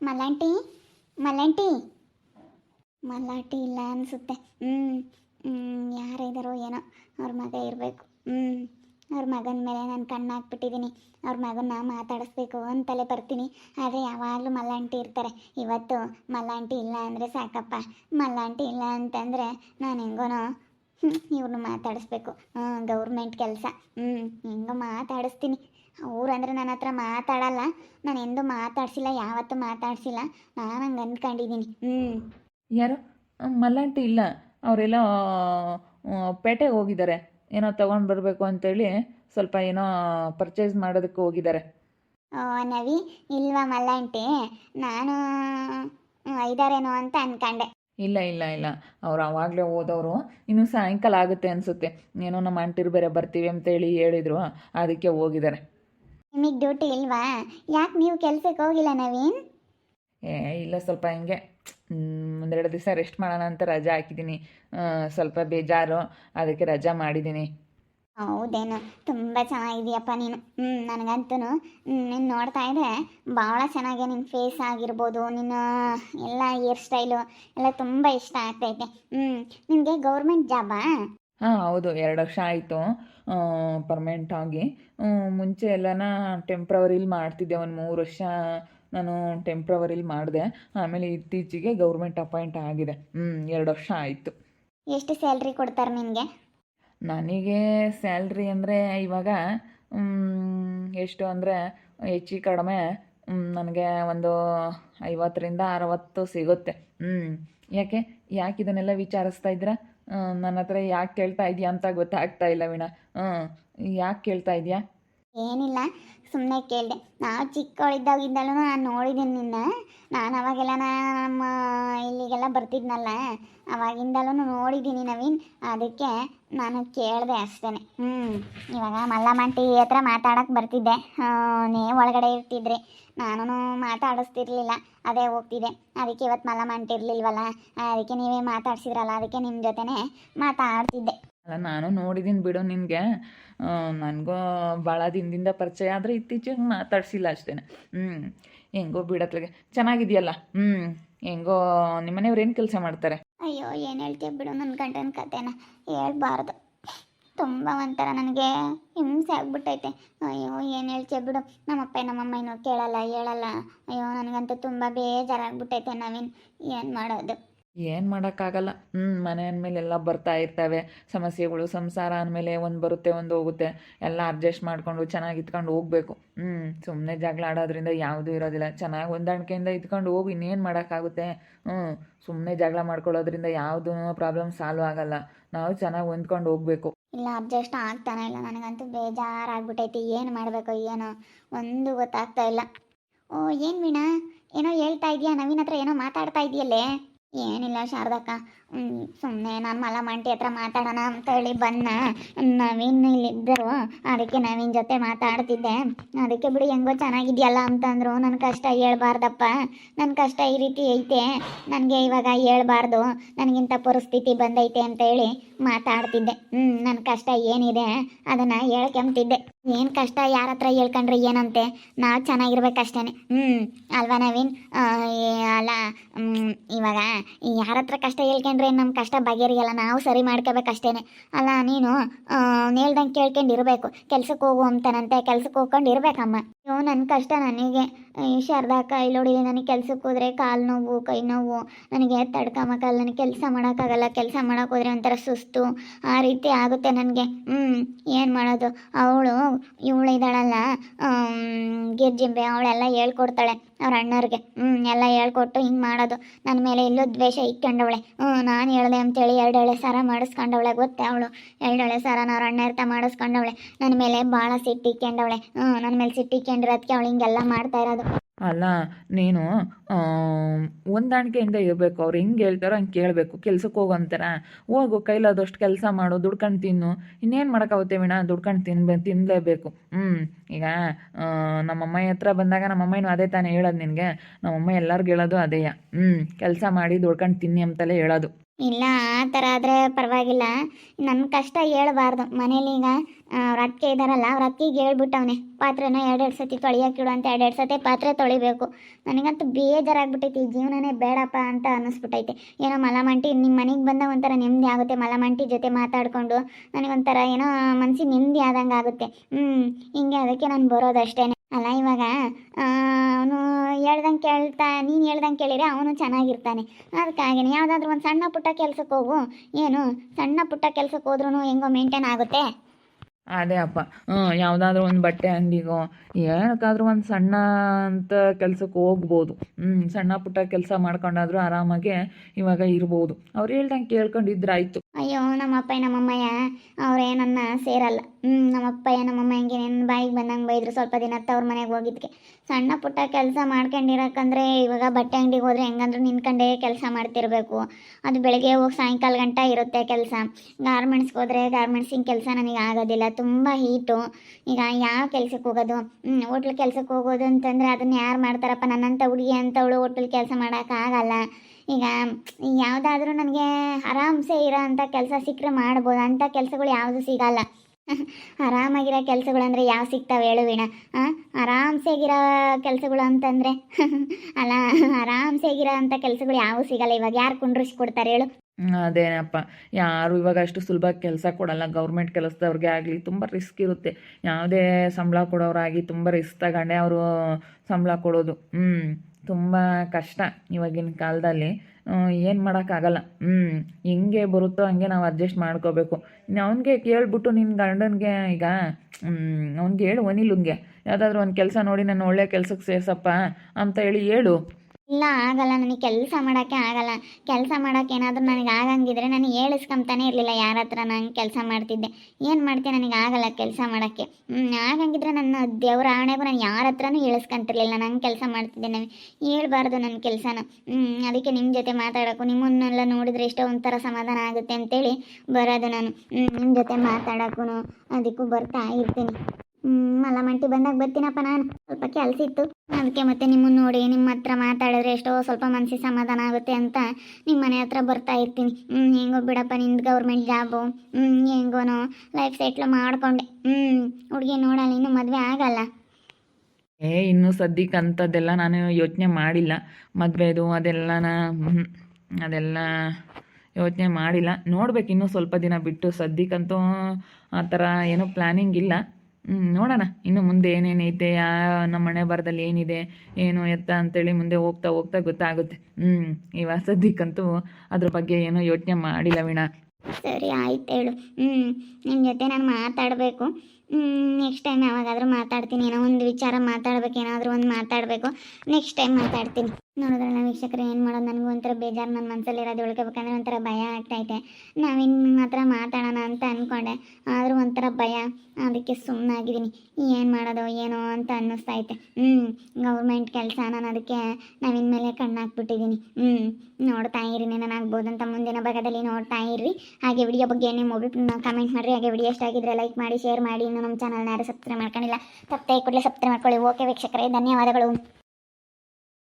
ಮಲಾಂಟಿ ಮಲಾಂಟಿ. ಮಲಾಟಿ ಇಲ್ಲ ಅನಿಸುತ್ತೆ. ಹ್ಞೂ ಯಾರಿದ್ದಾರೋ ಏನೋ ಅವ್ರ ಮಗ ಇರಬೇಕು. ಹ್ಞೂ ಅವ್ರ ಮಗನ ಮೇಲೆ ನಾನು ಕಣ್ಣು ಹಾಕ್ಬಿಟ್ಟಿದ್ದೀನಿ ಅವ್ರ ಮಗನ್ನ ಮಾತಾಡಿಸ್ಬೇಕು ಅಂತಲೇ ಬರ್ತೀನಿ. ಆದರೆ ಯಾವಾಗಲೂ ಮಲ್ಲಾಂಟಿ ಇರ್ತಾರೆ. ಇವತ್ತು ಮಲ್ಲಾಂಟಿ ಇಲ್ಲ ಅಂದರೆ ಸಾಕಪ್ಪ. ಮಲ್ಲಾಂಟಿ ಇಲ್ಲ ಅಂತಂದರೆ ನಾನು ಹೆಂಗೋನೋ ಇವ್ರನ್ನ ಮಾತಾಡಿಸ್ಬೇಕು. ಗೌರ್ಮೆಂಟ್ ಕೆಲಸ. ಹ್ಞೂ ಹೆಂಗೋ ಮಾತಾಡಿಸ್ತೀನಿ. ಅವ್ರಂದ್ರೆ ನನ್ನ ಹತ್ರ ಮಾತಾಡಲ್ಲ. ನಾನು ಎಂದೂ ಮಾತಾಡ್ಸಿಲ್ಲ ಯಾವತ್ತೂ ಮಾತಾಡ್ಸಿಲ್ಲ. ನಾನು ಹಂಗೆ ಅಂದ್ಕೊಂಡಿದ್ದೀನಿ ಹ್ಞೂ ಯಾರು? ಮಲ್ಲಾಂಟಿ ಇಲ್ಲ. ಅವರೆಲ್ಲ ಪೇಟೆಗೆ ಹೋಗಿದ್ದಾರೆ. ಏನೋ ತೊಗೊಂಡು ಬರಬೇಕು ಅಂತೇಳಿ ಸ್ವಲ್ಪ ಏನೋ ಪರ್ಚೇಸ್ ಮಾಡೋದಕ್ಕೆ ಹೋಗಿದ್ದಾರೆ. ಓ ನವಿ ಇಲ್ವಾ ಮಲ್ಲಾಂಟಿ? ನಾನು ಇದಾರೇನೋ ಅಂತ ಅನ್ಕೊಂಡೆ. ಇಲ್ಲ ಇಲ್ಲ ಇಲ್ಲ. ಅವ್ರು ಆವಾಗಲೇ ಹೋದವರು. ಇನ್ನು ಸಾಯಂಕಾಲ ಆಗುತ್ತೆ ಅನಿಸುತ್ತೆ. ಏನೋ ನಮ್ಮ ಅಂಟಿರು ಬೇರೆ ಬರ್ತೀವಿ ಅಂತೇಳಿ ಹೇಳಿದರು. ಅದಕ್ಕೆ ಹೋಗಿದ್ದಾರೆ. ನಿಮಗೆ ಡ್ಯೂಟಿ ಇಲ್ವಾ? ಯಾಕೆ ನೀವು ಕೆಲ್ಸಕ್ಕೆ ಹೋಗಿಲ್ಲ ನವೀನ್? ಏ ಇಲ್ಲ ಸ್ವಲ್ಪ ಹಿಂಗೆ. ಒಂದೆರಡು ದಿವಸ ರೆಸ್ಟ್ ಮಾಡೋಣ ಅಂತ ರಜಾ ಹಾಕಿದ್ದೀನಿ ಸ್ವಲ್ಪ ಬೇಜಾರು. ಅದಕ್ಕೆ ರಜಾ ಮಾಡಿದ್ದೀನಿ ಹೌದೇನು? ತುಂಬ ಚೆನ್ನಾಗಿದೆಯಪ್ಪ ನೀನು. ಹ್ಞೂ ನನಗಂತೂ ನೀನು ನೋಡ್ತಾ ಇದ್ದರೆ ಭಾಳ ಚೆನ್ನಾಗಿ ನಿನ್ನ ಫೇಸ್ ಆಗಿರ್ಬೋದು ನಿನ್ನ ಎಲ್ಲ ಹೇರ್ ಸ್ಟೈಲು ಎಲ್ಲ ತುಂಬ ಇಷ್ಟ ಆಗ್ತೈತೆ. ಹ್ಞೂ ನಿನಗೆ ಗೌರ್ಮೆಂಟ್ ಜಾಬಾ ಹಾಂ ಹೌದು. ಎರಡು ವರ್ಷ ಆಯಿತು ಪರ್ಮನೆಂಟ್ ಆಗಿ. ಮುಂಚೆ ಎಲ್ಲನ ಟೆಂಪ್ರವರಿಲಿ ಮಾಡ್ತಿದ್ದೆ. ಒಂದು ಮೂರು ವರ್ಷ ನಾನು ಟೆಂಪ್ರವರಿಲಿ ಮಾಡಿದೆ. ಆಮೇಲೆ ಇತ್ತೀಚೆಗೆ ಗೌರ್ಮೆಂಟ್ ಅಪಾಯಿಂಟ್ ಆಗಿದೆ. ಹ್ಞೂ ಎರಡು ವರ್ಷ ಆಯಿತು. ಎಷ್ಟು ಸ್ಯಾಲ್ರಿ ಕೊಡ್ತಾರೆ ನಿಮಗೆ? ನನಗೆ ಸ್ಯಾಲ್ರಿ ಅಂದರೆ ಇವಾಗ ಎಷ್ಟು ಅಂದರೆ ಹೆಚ್ಚು ಕಡಿಮೆ ನನಗೆ ಒಂದು ಐವತ್ತರಿಂದ ಅರವತ್ತು ಸಿಗುತ್ತೆ. ಹ್ಞೂ ಯಾಕೆ? ಯಾಕೆ ಇದನ್ನೆಲ್ಲ ವಿಚಾರಿಸ್ತಾ ಇದ್ದೀರಾ? ನನ್ನ ಹತ್ರ ಯಾಕೆ ಕೇಳ್ತಾ ಇದೆಯಾ ಅಂತ ಗೊತ್ತಾಗ್ತಾ ಇಲ್ಲ ವೀಣಾ. ಹ್ಞೂ ಯಾಕೆ ಕೇಳ್ತಾ ಇದೆಯಾ? ಏನಿಲ್ಲ ಸುಮ್ಮನೆ ಕೇಳಿದೆ. ನಾವು ಚಿಕ್ಕವಳಿದ್ದಾಗಿದ್ದಲೂ ನಾನು ನೋಡಿದ್ದೀನಿ ನಿನ್ನ. ನಾನು ಅವಾಗೆಲ್ಲ ನಮ್ಮ ಇಲ್ಲಿಗೆಲ್ಲ ಬರ್ತಿದ್ನಲ್ಲ ಅವಾಗಿಂದಲೂ ನೋಡಿದ್ದೀನಿ ನವೀನ್. ಅದಕ್ಕೆ ನಾನು ಕೇಳಿದೆ ಅಷ್ಟೇ ಹ್ಞೂ ಇವಾಗ ಮಲ್ಲಮಂಟಿ ಹತ್ರ ಮಾತಾಡೋಕೆ ಬರ್ತಿದ್ದೆ. ನೀವು ಒಳಗಡೆ ಇರ್ತಿದ್ರಿ. ನಾನು ಮಾತಾಡಿಸ್ತಿರ್ಲಿಲ್ಲ, ಅದೇ ಹೋಗ್ತಿದ್ದೆ ಅದಕ್ಕೆ ಇವತ್ತು ಮಲ್ಲಮಂಟಿ ಇರಲಿಲ್ವಲ್ಲ, ಅದಕ್ಕೆ ನೀವೇ ಮಾತಾಡ್ಸಿದ್ರಲ್ಲ, ಅದಕ್ಕೆ ನಿಮ್ಮ ಜೊತೆನೇ ಮಾತಾಡ್ತಿದ್ದೆ. ಅಲ್ಲ, ನಾನು ನೋಡಿದ್ದೀನಿ ಬಿಡು ನಿನಗೆ. ನನಗೂ ಭಾಳ ದಿನದಿಂದ ಪರಿಚಯ ಆದರೆ ಇತ್ತೀಚೆಗೆ ಮಾತಾಡ್ಸಿಲ್ಲ ಅಷ್ಟೇ ಹ್ಞೂ ಹೆಂಗೋ ಬಿಡತ್ಲಾಗೆ ಚೆನ್ನಾಗಿದೆಯಲ್ಲ? ಹ್ಞೂ ಹೆಂಗೋ ನಿಮ್ಮನೆಯವ್ರು ಏನು ಕೆಲಸ ಮಾಡ್ತಾರೆ? ಅಯ್ಯೋ, ಏನು ಹೇಳ್ತೀಯ ಬಿಡು ನನ್ನ ಗಂಡನ ಕತೆನ. ಹೇಳ್ಬಾರ್ದು. ತುಂಬ ಒಂಥರ ನನಗೆ ಹಿಂಸೆ ಆಗ್ಬಿಟ್ಟೈತೆ. ಅಯ್ಯೋ, ಏನು ಹೇಳ್ತೀಯ ಬಿಡು. ನಮ್ಮಪ್ಪ ನಮ್ಮಮ್ಮ ಏನೋ ಕೇಳಲ್ಲ, ಹೇಳಲ್ಲ. ಅಯ್ಯೋ, ನನಗಂತೂ ತುಂಬ ಬೇಜಾರಾಗ್ಬಿಟ್ಟೈತೆ ನವೀನ್. ಏನು ಮಾಡೋದು? ಏನು ಮಾಡೋಕ್ಕಾಗಲ್ಲ. ಹ್ಞೂ ಮನೆ ಅಂದಮೇಲೆ ಬರ್ತಾ ಇರ್ತವೆ. ಸಮಸ್ಯೆಗಳು, ಸಂಸಾರ ಅಂದಮೇಲೆ ಒಂದು ಬರುತ್ತೆ, ಒಂದು ಹೋಗುತ್ತೆ. ಎಲ್ಲ ಅಡ್ಜಸ್ಟ್ ಮಾಡಿಕೊಂಡು ಚೆನ್ನಾಗಿ ಇತ್ಕೊಂಡು ಹೋಗ್ಬೇಕು. ಹ್ಞೂ ಸುಮ್ಮನೆ ಜಗಳ ಆಡೋದ್ರಿಂದ ಯಾವುದೂ ಇರೋದಿಲ್ಲ. ಚೆನ್ನಾಗಿ ಹೊಂದಾಣಿಕೆಯಿಂದ ಇದ್ಕೊಂಡು ಹೋಗಿ ಇನ್ನೇನು ಮಾಡೋಕ್ಕಾಗುತ್ತೆ? ಹ್ಞೂ ಸುಮ್ಮನೆ ಜಗಳ ಮಾಡ್ಕೊಳ್ಳೋದ್ರಿಂದ ಯಾವುದೂ ಪ್ರಾಬ್ಲಮ್ ಸಾಲ್ವ್ ಆಗಲ್ಲ. ನಾವು ಚೆನ್ನಾಗಿ ಹೊಂದ್ಕೊಂಡು ಹೋಗ್ಬೇಕು. ಇಲ್ಲ, ಅಡ್ಜಸ್ಟ್ ಆಗ್ತಾನೆ ಇಲ್ಲ. ನನಗಂತೂ ಬೇಜಾರಾಗ್ಬಿಟ್ಟೈತಿ ಏನು ಮಾಡಬೇಕು ಏನೋ. ಒಂದು ಗೊತ್ತಾಗ್ತಾ ಇಲ್ಲ. ಓ, ಏನು ವೀಣಾ? ಏನೋ ಹೇಳ್ತಾ ಇದೆಯಾ? ನವೀನ್ ಹತ್ರ ಏನೋ ಮಾತಾಡ್ತಾ ಇದೆಯಲ್ಲೇ? ಏನಿಲ್ಲ ಶಾರದಕ್ಕ. ಸುಮ್ಮನೆ ನಾನು ಮಲಮಂಟಿ ಹತ್ರ ಮಾತಾಡೋಣ ಅಂತ ಹೇಳಿ ಬಂದ. ನವೀನ್ ಇಲ್ಲಿದ್ದರು. ಅದಕ್ಕೆ ನವೀನ್ ಜೊತೆ ಮಾತಾಡ್ತಿದ್ದೆ. ಅದಕ್ಕೆ ಬಿಡಿ, ಹೆಂಗೋ ಚೆನ್ನಾಗಿದೆಯಲ್ಲ ಅಂತಂದ್ರು. ನನ್ನ ಕಷ್ಟ ಹೇಳ್ಬಾರ್ದಪ್ಪ. ನನ್ನ ಕಷ್ಟ ಈ ರೀತಿ ಐತೆ. ನನಗೆ ಇವಾಗ ಹೇಳ್ಬಾರ್ದು. ನನಗಿಂತ ಪರಿಸ್ಥಿತಿ ಬಂದೈತೆ ಅಂತ ಹೇಳಿ ಮಾತಾಡ್ತಿದ್ದೆ. ಹ್ಞೂ ನನ್ನ ಕಷ್ಟ ಏನಿದೆ ಅದನ್ನು ಹೇಳ್ಕೊಂತಿದ್ದೆ ಏನು ಕಷ್ಟ ಯಾರ ಹತ್ರ ಹೇಳ್ಕೊಂಡ್ರೆ ಏನಂತೆ? ನಾವು ಚೆನ್ನಾಗಿರ್ಬೇಕಷ್ಟೇ ಹ್ಞೂ ಅಲ್ವಾ ನವೀನ್? ಅಲ್ಲ ಇವಾಗ ಯಾರ ಹತ್ರ ಕಷ್ಟ ಹೇಳ್ಕೊಂಡ್ರೆ ನಮ್ಮ ಕಷ್ಟ ಬಗೆಹರಿಯಲ್ಲ, ನಾವು ಸರಿ ಮಾಡ್ಕೋಬೇಕಷ್ಟೇನೆ. ಅಲ್ಲ, ನೀನು ಹೇಳ್ದಂಗೆ ಕೇಳ್ಕೊಂಡು ಇರಬೇಕು ಕೆಲ್ಸಕ್ಕೆ ಹೋಗು ಅಂತಾನಂತೆ. ಕೆಲ್ಸಕ್ಕೆ ಹೋಗ್ಕೊಂಡು ಇರ್ಬೇಕಮ್ಮ ಅಯ್ಯೋ ನನ್ನ ಕಷ್ಟ ನನಗೆ. ಶಾರದ ಕೈ ನೋಡಿ ನನಗೆ ಕೆಲ್ಸಕ್ಕೆ ಹೋದ್ರೆ ಕಾಲು ನೋವು, ಕೈ ನೋವು. ನನಗೆ ತಡ್ಕೊಂಬಕ್ಕಲ್ಲ ನನಗೆ ಕೆಲಸ ಮಾಡೋಕ್ಕಾಗಲ್ಲ ಕೆಲಸ ಮಾಡೋಕೆ ಹೋದ್ರೆ ಒಂಥರ ಸುಸ್ತು. ಆ ರೀತಿ ಆಗುತ್ತೆ ನನಗೆ. ಹ್ಞೂ ಏನು ಮಾಡೋದು? ಅವಳು, ಇವಳು ಇದ್ದಾಳಲ್ಲ ಗಿರ್ಜಿಂಬೆ, ಅವಳೆಲ್ಲ ಹೇಳ್ಕೊಡ್ತಾಳೆ ಅವ್ರ ಅಣ್ಣವ್ರಿಗೆ. ಹ್ಞೂ ಎಲ್ಲ ಹೇಳ್ಕೊಟ್ಟು ಹಿಂಗೆ ಮಾಡೋದು. ನನ್ನ ಮೇಲೆ ಇಲ್ಲೂ ದ್ವೇಷ ಇಕ್ಕೊಂಡವಳೆ. ಹ್ಞೂ ನಾನು ಹೇಳ್ದೆ ಅಂತೇಳಿ ಎರಡೆಳೆ ಸರ ಮಾಡಿಸ್ಕೊಂಡವಳೆ, ಗೊತ್ತೆ ಅವಳು? ಎರಡೆಳೆ ಸರ ನಾವು ಅಣ್ಣ ಇರ್ತಾ ಮಾಡಿಸ್ಕೊಂಡವಳೆ. ನನ್ನ ಮೇಲೆ ಭಾಳ ಸಿಟ್ಟು ಇಕ್ಕೊಂಡವಳೆ. ಹ್ಞೂ ನನ್ನ ಮೇಲೆ ಸಿಟ್ಟು ಇಕ್ಕೊಂಡಿರೋದಕ್ಕೆ ಅವಳು ಹಿಂಗೆಲ್ಲ ಮಾಡ್ತಾ ಇರೋದು. ಅಲ್ಲ, ನೀನು ಹೊಂದಾಣಿಕೆಯಿಂದ ಇರಬೇಕು. ಅವ್ರು ಹೆಂಗೆ ಹೇಳ್ತಾರೋ ಹಂಗೆ ಕೇಳಬೇಕು. ಕೆಲ್ಸಕ್ಕೆ ಹೋಗು ಅಂತಾರ. ಹೋಗು, ಕೈಲಾದಷ್ಟು ಕೆಲಸ ಮಾಡು, ದುಡ್ಕೊಂಡು ತಿನ್ನು. ಇನ್ನೇನು ಮಾಡೋಕ್ಕಾಗುತ್ತೆ ವೀಣಾ? ದುಡ್ಕೊಂಡು ತಿನ್ಬೇ ತಿನ್ನಲೇಬೇಕು ಹ್ಞೂ ಈಗ ನಮ್ಮಮ್ಮ ಹತ್ರ ಬಂದಾಗ ನಮ್ಮಮ್ಮನೂ ಅದೇ ತಾನೇ ಹೇಳೋದು ನಿನಗೆ. ನಮ್ಮಮ್ಮ ಎಲ್ಲರಿಗೂ ಹೇಳೋದು ಅದೇಯ. ಹ್ಞೂ ಕೆಲಸ ಮಾಡಿ ದುಡ್ಕೊಂಡು ತಿನ್ನಿ ಅಂತಲೇ ಹೇಳೋದು. ಇಲ್ಲ, ಆ ಥರ ಆದರೆ ಪರವಾಗಿಲ್ಲ. ನನ್ನ ಕಷ್ಟ ಹೇಳ್ಬಾರ್ದು. ಮನೇಲಿ ಈಗ ಅವ್ರ ಅತ್ತಿಗೆ ಇದ್ದಾರಲ್ಲ ಅವ್ರ ಅತ್ತಿಗೆ ಹೇಳ್ಬಿಟ್ಟವನೆ, ಪಾತ್ರೆನ ಎರಡೆರಡು ಸತಿ ತೊಳಿಯೋಕ್ಕಿಡು ಅಂತ ಎರಡೆರಡು ಸತಿ ಪಾತ್ರೆ ತೊಳಿಬೇಕು. ನನಗಂತೂ ಬೇಜಾರಾಗ್ಬಿಟ್ಟೈತಿ ಈ ಜೀವನನೇ ಬೇಡಪ್ಪ ಅಂತ ಅನ್ನಿಸ್ಬಿಟ್ಟೈತೆ. ಏನೋ ಮಲಮಂಟಿ ನಿಮ್ಮ ಮನೆಗೆ ಬಂದ ಒಂಥರ ನೆಮ್ಮದಿ ಆಗುತ್ತೆ, ಮಲಮಂಟಿ ಜೊತೆ ಮಾತಾಡಿಕೊಂಡು. ನನಗೊಂಥರ ಏನೋ ಮನಸ್ಸಿಗೆ ನೆಮ್ಮದಿ ಆದಂಗೆ ಆಗುತ್ತೆ ಹ್ಞೂ ಹಿಂಗೆ ಅದಕ್ಕೆ ನಾನು ಬರೋದಷ್ಟೇ ಅಲ್ಲ, ಇವಾಗ ಅವನು ಹೇಳ್ದಂಗೆ ಕೇಳ್ತಾ, ನೀನು ಹೇಳ್ದಂಗೆ ಕೇಳಿದರೆ ಅವನು ಚೆನ್ನಾಗಿರ್ತಾನೆ. ಅದಕ್ಕಾಗಿನೇ, ಯಾವುದಾದ್ರೂ ಒಂದು ಸಣ್ಣ ಪುಟ್ಟ ಕೆಲ್ಸಕ್ಕೆ ಹೋಗು. ಏನು, ಸಣ್ಣ ಪುಟ್ಟ ಕೆಲ್ಸಕ್ಕೆ ಹೋದ್ರೂ ಹೆಂಗೋ ಮೇಂಟೈನ್ ಆಗುತ್ತೆ. ಅದೇ ಅಪ್ಪ. ಹ್ಞೂ ಯಾವುದಾದ್ರೂ ಒಂದು ಬಟ್ಟೆ ಅಂಗಡಿಗೋ ಏನಕ್ಕಾದ್ರೂ ಒಂದು ಸಣ್ಣ ಅಂತ ಕೆಲ್ಸಕ್ಕೆ ಹೋಗ್ಬೋದು. ಹ್ಞೂ ಸಣ್ಣ ಪುಟ್ಟ ಕೆಲಸ ಮಾಡ್ಕೊಂಡಾದ್ರೂ ಆರಾಮಾಗೆ ಇವಾಗ ಇರ್ಬೋದು. ಅವ್ರು ಹೇಳ್ದಂಗೆ ಕೇಳ್ಕೊಂಡಿದ್ರೆ ಆಯಿತು ಅಯ್ಯೋ, ನಮ್ಮಪ್ಪ, ನಮ್ಮಮ್ಮಯ್ಯ, ಅವರೇ ನನ್ನ ಸೇರಲ್ಲ. ಹ್ಞೂ ನಮ್ಮಪ್ಪಯ್ಯ, ನಮ್ಮಮ್ಮ ಹೆಂಗೆ ನನ್ನ ಬಾಯಿಗೆ ಬಂದಂಗೆ ಬೈದ್ರು ಸ್ವಲ್ಪ ದಿನ ತವ್ರ ಮನೆಗೆ ಹೋಗಿದ್ಕೆ. ಸಣ್ಣ ಪುಟ್ಟ ಕೆಲಸ ಮಾಡ್ಕೊಂಡಿರಕ್ಕಂದ್ರೆ ಇವಾಗ ಬಟ್ಟೆ ಅಂಗಡಿಗೆ ಹೋದ್ರೆ ಹೆಂಗಂದ್ರೂ ನಿಂತ್ಕೊಂಡೇ ಕೆಲಸ ಮಾಡ್ತಿರಬೇಕು. ಅದು ಬೆಳಗ್ಗೆ ಹೋಗಿ ಸಾಯಂಕಾಲ ಗಂಟ ಇರುತ್ತೆ ಕೆಲಸ. ಗಾರ್ಮೆಂಟ್ಸ್ಗೆ ಹೋದ್ರೆ ಗಾರ್ಮೆಂಟ್ಸಿನ ಕೆಲಸ ನನಗೆ ಆಗೋದಿಲ್ಲ. ತುಂಬ ಹೀಟು. ಈಗ ಯಾವ ಕೆಲ್ಸಕ್ಕೆ ಹೋಗೋದು? ಹೋಟ್ಲ್ ಕೆಲ್ಸಕ್ಕೆ ಹೋಗೋದು ಅಂತಂದರೆ ಅದನ್ನ ಯಾರು ಮಾಡ್ತಾರಪ್ಪ ನನ್ನಂಥ ಹುಡುಗಿ ಅಂತವಳು ಹೋಟ್ಲ್ ಕೆಲಸ ಮಾಡೋಕ್ಕಾಗಲ್ಲ. ಈಗ ಯಾವುದಾದ್ರೂ ನನಗೆ ಆರಾಮ್ಸೆ ಇರೋ ಅಂಥ ಕೆಲಸ ಸಿಕ್ಕರೆ ಮಾಡ್ಬೋದು? ಅಂಥ ಕೆಲಸಗಳು ಯಾವುದು ಸಿಗಲ್ಲ. ಆರಾಮಾಗಿರೋ ಕೆಲಸಗಳು ಅಂದರೆ ಯಾವ ಸಿಗ್ತಾವೆ ಹೇಳು ವೀಣ. ಆರಾಮ್ಸೆಗಿರೋ ಕೆಲಸಗಳು ಅಂತಂದರೆ? ಅಲ್ಲ ಆರಾಮ್ಸೆಗಿರೋ ಅಂಥ ಕೆಲಸಗಳು ಯಾವೂ ಸಿಗಲ್ಲ. ಇವಾಗ ಯಾರು ಕುಂಡ್ರಿಸ್ಕೊಡ್ತಾರೆ ಹೇಳು? ಅದೇನಪ್ಪ. ಯಾರು ಇವಾಗ ಅಷ್ಟು ಸುಲಭ ಕೆಲಸ ಕೊಡಲ್ಲ. ಗೌರ್ಮೆಂಟ್ ಕೆಲಸದವ್ರಿಗೆ ಆಗಲಿ ತುಂಬ ರಿಸ್ಕ್ ಇರುತ್ತೆ. ಯಾವುದೇ ಸಂಬಳ ಕೊಡೋರಾಗಿ ತುಂಬ ರಿಸ್ಕ್ ತಗೊಂಡೆ ಅವರು ಸಂಬಳ ಕೊಡೋದು. ಹ್ಞೂ ತುಂಬ ಕಷ್ಟ ಇವಾಗಿನ ಕಾಲದಲ್ಲಿ. ಏನು ಮಾಡೋಕ್ಕಾಗಲ್ಲ. ಹ್ಞೂ ಹೆಂಗೆ ಬರುತ್ತೋ ಹಂಗೆ ನಾವು ಅಡ್ಜಸ್ಟ್ ಮಾಡ್ಕೋಬೇಕು. ಅವನಿಗೆ ಕೇಳಿಬಿಟ್ಟು ನಿನ್ನ ಗಂಡನಿಗೆ ಈಗ ಅವ್ನಿಗೆ ಹೇಳು ಒನಿಲುಂಗೆ ಯಾವುದಾದ್ರೂ ಒಂದು ಕೆಲಸ ನೋಡಿ ನಾನು ಒಳ್ಳೆ ಕೆಲಸಕ್ಕೆ ಸೇರ್ಸಪ್ಪ ಅಂತ ಹೇಳಿ ಹೇಳು. ಇಲ್ಲ, ಆಗಲ್ಲ. ನನಗೆ ಕೆಲಸ ಮಾಡೋಕ್ಕೆ ಆಗಲ್ಲ. ಕೆಲಸ ಮಾಡೋಕ್ಕೆ ಏನಾದರೂ ನನಗೆ ಆಗಂಗಿದ್ರೆ ನಾನು ಹೇಳಿಸ್ಕೊಂತಾನೆ ಇರಲಿಲ್ಲ. ಯಾರ ಹತ್ರ ನಾನು ಕೆಲಸ ಮಾಡ್ತಿದ್ದೆ. ಏನು ಮಾಡ್ತೀನಿ ನನಗೆ ಆಗಲ್ಲ ಕೆಲಸ ಮಾಡೋಕ್ಕೆ. ಆಗಂಗಿದ್ರೆ ನನ್ನ ದೇವ್ರ ಆಣೆಗೂ ನಾನು ಯಾರ ಹತ್ರನೂ ಹೇಳಿಸ್ಕೊಂತಿರ್ಲಿಲ್ಲ. ನಾನು ಕೆಲಸ ಮಾಡ್ತಿದ್ದೆ ನಾನು ಹೇಳ್ಬಾರ್ದು ನನ್ನ ಕೆಲಸನ. ಅದಕ್ಕೆ ನಿಮ್ಮ ಜೊತೆ ಮಾತಾಡೋಕ್ಕೂ, ನಿಮ್ಮನ್ನೆಲ್ಲ ನೋಡಿದ್ರೆ ಎಷ್ಟೋ ಒಂಥರ ಸಮಾಧಾನ ಆಗುತ್ತೆ ಅಂತೇಳಿ ಬರೋದು ನಾನು. ನಿಮ್ಮ ಜೊತೆ ಮಾತಾಡೋಕ್ಕೂ ಅದಕ್ಕೂ ಬರ್ತಾ ಇರ್ತೀನಿ. ಹ್ಞೂ ಮಂಟಿ ಬಂದಾಗ ಬರ್ತೀನಪ್ಪ ನಾನು. ಸ್ವಲ್ಪ ಕೆಲಸ ಇತ್ತು. ಅದಕ್ಕೆ ಮತ್ತೆ ನಿಮ್ಮನ್ನು ನೋಡಿ ನಿಮ್ಮ ಹತ್ರ ಮಾತಾಡಿದ್ರೆ ಎಷ್ಟೋ ಸ್ವಲ್ಪ ಮನಸ್ಸಿಗೆ ಸಮಾಧಾನ ಆಗುತ್ತೆ ಅಂತ ನಿಮ್ಮ ಮನೆ ಹತ್ರ ಬರ್ತಾ ಇರ್ತೀನಿ. ಹ್ಞೂ ಹೆಂಗೋ ಬಿಡಪ್ಪ ನಿಂದು ಗೌರ್ಮೆಂಟ್ ಜಾಬು ಹ್ಞೂ ಹೆಂಗೋನೋ ಲೈಫ್ ಸೆಟ್ಲ್ ಮಾಡಿಕೊಂಡೆ. ಹ್ಞೂ ಹುಡುಗಿ ನೋಡಲ್ಲ, ಇನ್ನೂ ಮದುವೆ ಆಗಲ್ಲ. ಏ, ಇನ್ನೂ ಸದ್ಯಕ್ಕೆ ಅಂಥದ್ದೆಲ್ಲ ನಾನು ಯೋಚನೆ ಮಾಡಿಲ್ಲ. ಮದುವೆದು ಅದೆಲ್ಲ ಅದೆಲ್ಲ ಯೋಚನೆ ಮಾಡಿಲ್ಲ. ನೋಡ್ಬೇಕು ಇನ್ನೂ ಸ್ವಲ್ಪ ದಿನ ಬಿಟ್ಟು ಸದ್ಯಕ್ಕಂತೂ ಆ ಥರ ಏನೂ ಪ್ಲ್ಯಾನಿಂಗ್ ಇಲ್ಲ. ನೋಡೋಣ. ಇನ್ನು ಮುಂದೆ ಏನೇನೈತೆ ನಮ್ಮ ಮನೆ ಬರದಲ್ಲಿ ಏನಿದೆ, ಏನು ಎತ್ತ ಅಂತೇಳಿ ಮುಂದೆ ಹೋಗ್ತಾ ಹೋಗ್ತಾ ಗೊತ್ತಾಗುತ್ತೆ. ಹ್ಞೂ ಈ ಸದ್ಯಕ್ಕಂತೂ ಅದ್ರ ಬಗ್ಗೆ ಏನೋ ಯೋಚನೆ ಮಾಡಿಲ್ಲ ವೀಣಾ. ಸರಿ, ಆಯ್ತು ಹೇಳು. ಹ್ಞೂ ನಿಮ್ಮ ಜೊತೆ ನಾನು ಮಾತಾಡಬೇಕು. ನೆಕ್ಸ್ಟ್ ಟೈಮ್ ಯಾವಾಗಾದರೂ ಮಾತಾಡ್ತೀನಿ. ಏನೋ ಒಂದು ವಿಚಾರ ಮಾತಾಡ್ಬೇಕು, ಏನಾದರೂ ಒಂದು ಮಾತಾಡಬೇಕು. ನೆಕ್ಸ್ಟ್ ಟೈಮ್ ಮಾತಾಡ್ತೀನಿ. ನೋಡಿದ್ರಲ್ಲ ವೀಕ್ಷಕರು ಏನು ಮಾಡೋದು? ನನಗೂ ಒಂಥರ ಬೇಜಾರು. ನನ್ನ ಮನಸ್ಸಲ್ಲಿ ಇರೋದು ಉಳ್ಕೋಬೇಕಂದ್ರೆ ಒಂಥರ ಭಯ ಆಗ್ತೈತೆ. ನಾವಿನ್ ಮಾತ್ರ ಮಾತಾಡೋಣ ಅಂತ ಅಂದ್ಕೊಂಡೆ ಆದರೂ ಒಂಥರ ಭಯ. ಅದಕ್ಕೆ ಸುಮ್ಮನಾಗಿದ್ದೀನಿ ಏನು ಮಾಡೋದು? ಏನೋ ಅಂತ ಅನ್ನಿಸ್ತಾ ಐತೆ ಹ್ಞೂ ಗೌರ್ಮೆಂಟ್ ಕೆಲಸ ನಾನು ಅದಕ್ಕೆ ನಾವಿನ ಮೇಲೆ ಕಣ್ಣಾಕ್ಬಿಟ್ಟಿದ್ದೀನಿ ಹ್ಞೂ ನೋಡ್ತಾ ಇರಿ. ಆಗ್ಬೋದು ಅಂತ ಮುಂದಿನ ಭಾಗದಲ್ಲಿ ನೋಡ್ತಾ ಇರ್ರಿ. ಹಾಗೆ ವಿಡಿಯೋ ಬಗ್ಗೆ ಏನೇ ಮೊಬೈಲ್ ಕಮೆಂಟ್ ಮಾಡಿರಿ. ಹಾಗೆ ವಿಡಿಯೋ ಇಷ್ಟ ಆಗಿದ್ರೆ ಲೈಕ್ ಮಾಡಿ ಶೇರ್ ಮಾಡಿ. ಇನ್ನು ನಮ್ಮ ಚಾನಲ್ನ ಯಾರು ಸಬ್ಸ್ಕ್ರೈಬ್ ಮಾಡ್ಕೊಂಡಿಲ್ಲ ತಪ್ಪೇ ಕೂಡಲೇ ಸಬ್ಸ್ಕ್ರೈಬ್ ಮಾಡ್ಕೊಳ್ಳಿ. ಓಕೆ ವೀಕ್ಷಕರೇ, ಧನ್ಯವಾದಗಳು.